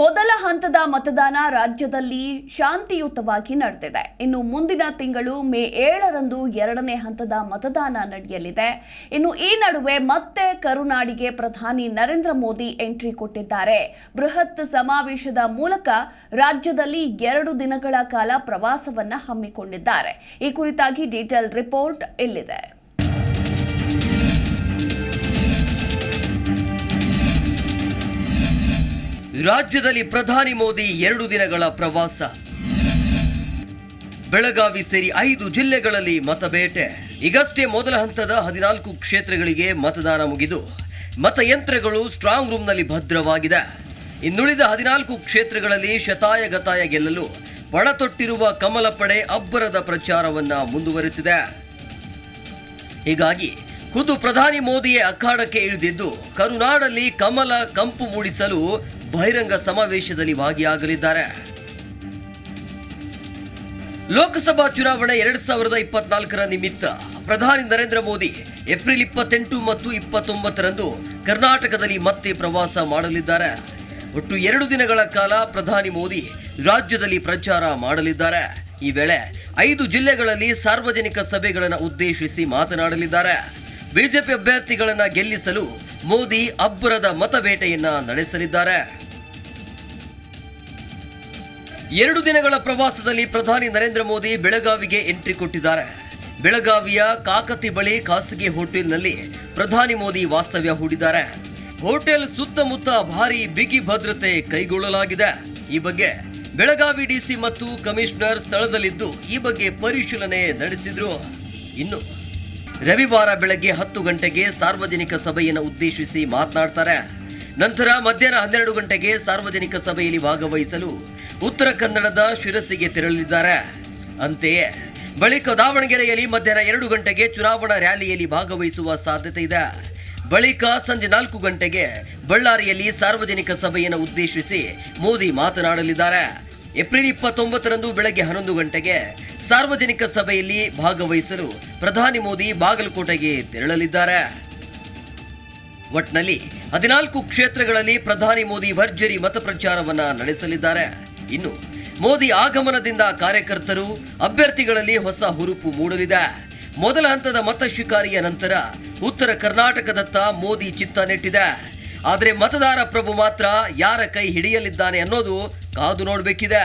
ಮೊದಲ ಹಂತದ ಮತದಾನ ರಾಜ್ಯದಲ್ಲಿ ಶಾಂತಿಯುತವಾಗಿ ನಡೆದಿದೆ. ಇನ್ನು ಮುಂದಿನ ತಿಂಗಳು ಮೇ ಏಳರಂದು ಎರಡನೇ ಹಂತದ ಮತದಾನ ನಡೆಯಲಿದೆ. ಇನ್ನು ಈ ನಡುವೆ ಮತ್ತೆ ಕರುನಾಡಿಗೆ ಪ್ರಧಾನಿ ನರೇಂದ್ರ ಮೋದಿ ಎಂಟ್ರಿ ಕೊಟ್ಟಿದ್ದಾರೆ. ಬೃಹತ್ ಸಮಾವೇಶದ ಮೂಲಕ ರಾಜ್ಯದಲ್ಲಿ ಎರಡು ದಿನಗಳ ಕಾಲ ಪ್ರವಾಸವನ್ನ ಹಮ್ಮಿಕೊಂಡಿದ್ದಾರೆ. ಈ ಕುರಿತಾಗಿ ಡೀಟೇಲ್ ರಿಪೋರ್ಟ್ ಇಲ್ಲಿದೆ. ರಾಜ್ಯದಲ್ಲಿ ಪ್ರಧಾನಿ ಮೋದಿ ಎರಡು ದಿನಗಳ ಪ್ರವಾಸ. ಬೆಳಗಾವಿ ಸೇರಿ ಐದು ಜಿಲ್ಲೆಗಳಲ್ಲಿ ಮತಬೇಟೆ. ಈಗಷ್ಟೇ ಮೊದಲ ಹಂತದ ಹದಿನಾಲ್ಕು ಕ್ಷೇತ್ರಗಳಿಗೆ ಮತದಾನ ಮುಗಿದು, ಮತಯಂತ್ರಗಳು ಸ್ಟ್ರಾಂಗ್ ರೂಮ್ನಲ್ಲಿ ಭದ್ರವಾಗಿದೆ. ಇನ್ನುಳಿದ ಹದಿನಾಲ್ಕು ಕ್ಷೇತ್ರಗಳಲ್ಲಿ ಶತಾಯ ಗತಾಯ ಗೆಲ್ಲಲು ಪಣತೊಟ್ಟಿರುವ ಕಮಲ ಪಡೆ ಅಬ್ಬರದ ಪ್ರಚಾರವನ್ನ ಮುಂದುವರೆಸಿದೆ. ಹೀಗಾಗಿ ಖುದ್ದು ಪ್ರಧಾನಿ ಮೋದಿಯೇ ಅಖಾಡಕ್ಕೆ ಇಳಿದಿದ್ದು, ಕರುನಾಡಲ್ಲಿ ಕಮಲ ಕಂಪು ಮೂಡಿಸಲು ಬಹಿರಂಗ ಸಮಾವೇಶದಲ್ಲಿ ಭಾಗಿಯಾಗಲಿದ್ದಾರೆ. ಲೋಕಸಭಾ ಚುನಾವಣೆ ಎರಡ್ ಸಾವಿರದ ಇಪ್ಪತ್ನಾಲ್ಕರ ನಿಮಿತ್ತ ಪ್ರಧಾನಿ ನರೇಂದ್ರ ಮೋದಿ ಏಪ್ರಿಲ್ ಇಪ್ಪತ್ತೆಂಟು ಮತ್ತು ಇಪ್ಪತ್ತೊಂಬತ್ತರಂದು ಕರ್ನಾಟಕದಲ್ಲಿ ಮತ್ತೆ ಪ್ರವಾಸ ಮಾಡಲಿದ್ದಾರೆ. ಒಟ್ಟು ಎರಡು ದಿನಗಳ ಕಾಲ ಪ್ರಧಾನಿ ಮೋದಿ ರಾಜ್ಯದಲ್ಲಿ ಪ್ರಚಾರ ಮಾಡಲಿದ್ದಾರೆ. ಈ ವೇಳೆ ಐದು ಜಿಲ್ಲೆಗಳಲ್ಲಿ ಸಾರ್ವಜನಿಕ ಸಭೆಗಳನ್ನು ಉದ್ದೇಶಿಸಿ ಮಾತನಾಡಲಿದ್ದಾರೆ. ಬಿಜೆಪಿ ಅಭ್ಯರ್ಥಿಗಳನ್ನು ಗೆಲ್ಲಿಸಲು ಮೋದಿ ಅಬ್ಬರದ ಮತಬೇಟೆಯನ್ನ ನಡೆಸಲಿದ್ದಾರೆ. ಎರಡು ದಿನಗಳ ಪ್ರವಾಸದಲ್ಲಿ ಪ್ರಧಾನಿ ನರೇಂದ್ರ ಮೋದಿ ಬೆಳಗಾವಿಗೆ ಎಂಟ್ರಿ ಕೊಟ್ಟಿದ್ದಾರೆ. ಬೆಳಗಾವಿಯ ಕಾಕತಿ ಬಳಿ ಖಾಸಗಿ ಹೋಟೆಲ್ನಲ್ಲಿ ಪ್ರಧಾನಿ ಮೋದಿ ವಾಸ್ತವ್ಯ ಹೂಡಿದ್ದಾರೆ. ಹೋಟೆಲ್ ಸುತ್ತಮುತ್ತ ಭಾರಿ ಬಿಗಿ ಭದ್ರತೆ ಕೈಗೊಳ್ಳಲಾಗಿದೆ. ಈ ಬಗ್ಗೆ ಬೆಳಗಾವಿ ಡಿಸಿ ಮತ್ತು ಕಮಿಷನರ್ ಸ್ಥಳದಲ್ಲಿದ್ದು ಈ ಬಗ್ಗೆ ಪರಿಶೀಲನೆ ನಡೆಸಿದ್ರು. ಇನ್ನು ರವಿವಾರ ಬೆಳಗ್ಗೆ ಹತ್ತು ಗಂಟೆಗೆ ಸಾರ್ವಜನಿಕ ಸಭೆಯನ್ನು ಉದ್ದೇಶಿಸಿ ಮಾತನಾಡ್ತಾರೆ. ನಂತರ ಮಧ್ಯಾಹ್ನ ಹನ್ನೆರಡು ಗಂಟೆಗೆ ಸಾರ್ವಜನಿಕ ಸಭೆಯಲ್ಲಿ ಭಾಗವಹಿಸಲು ಉತ್ತರ ಕನ್ನಡದ ಶಿರಸಿಗೆ ತೆರಳಲಿದ್ದಾರೆ. ಅಂತೆಯೇ, ಬಳಿಕ ದಾವಣಗೆರೆಯಲ್ಲಿ ಮಧ್ಯಾಹ್ನ ಎರಡು ಗಂಟೆಗೆ ಚುನಾವಣಾ ರ್ಯಾಲಿಯಲ್ಲಿ ಭಾಗವಹಿಸುವ ಸಾಧ್ಯತೆ ಇದೆ. ಬಳಿಕ ಸಂಜೆ ನಾಲ್ಕು ಗಂಟೆಗೆ ಬಳ್ಳಾರಿಯಲ್ಲಿ ಸಾರ್ವಜನಿಕ ಸಭೆಯನ್ನು ಉದ್ದೇಶಿಸಿ ಮೋದಿ ಮಾತನಾಡಲಿದ್ದಾರೆ. ಏಪ್ರಿಲ್ ಇಪ್ಪತ್ತೊಂಬತ್ತರಂದು ಬೆಳಗ್ಗೆ ಹನ್ನೊಂದು ಗಂಟೆಗೆ ಸಾರ್ವಜನಿಕ ಸಭೆಯಲ್ಲಿ ಭಾಗವಹಿಸಲು ಪ್ರಧಾನಿ ಮೋದಿ ಬಾಗಲಕೋಟೆಗೆ ತೆರಳಲಿದ್ದಾರೆ. ಒಟ್ನಲ್ಲಿ ಹದಿನಾಲ್ಕು ಕ್ಷೇತ್ರಗಳಲ್ಲಿ ಪ್ರಧಾನಿ ಮೋದಿ ಭರ್ಜರಿ ಮತ ಪ್ರಚಾರವನ್ನ ನಡೆಸಲಿದ್ದಾರೆ. ಇನ್ನು ಮೋದಿ ಆಗಮನದಿಂದ ಕಾರ್ಯಕರ್ತರು, ಅಭ್ಯರ್ಥಿಗಳಲ್ಲಿ ಹೊಸ ಹುರುಪು ಮೂಡಲಿದೆ. ಮೊದಲ ಹಂತದ ಮತ ಶಿಕಾರಿಯ ನಂತರ ಉತ್ತರ ಕರ್ನಾಟಕದತ್ತ ಮೋದಿ ಚಿತ್ತ ನೆಟ್ಟಿದೆ. ಆದರೆ ಮತದಾರ ಪ್ರಭು ಮಾತ್ರ ಯಾರ ಕೈ ಹಿಡಿಯಲಿದ್ದಾನೆ ಅನ್ನೋದು ಕಾದು ನೋಡಬೇಕಿದೆ.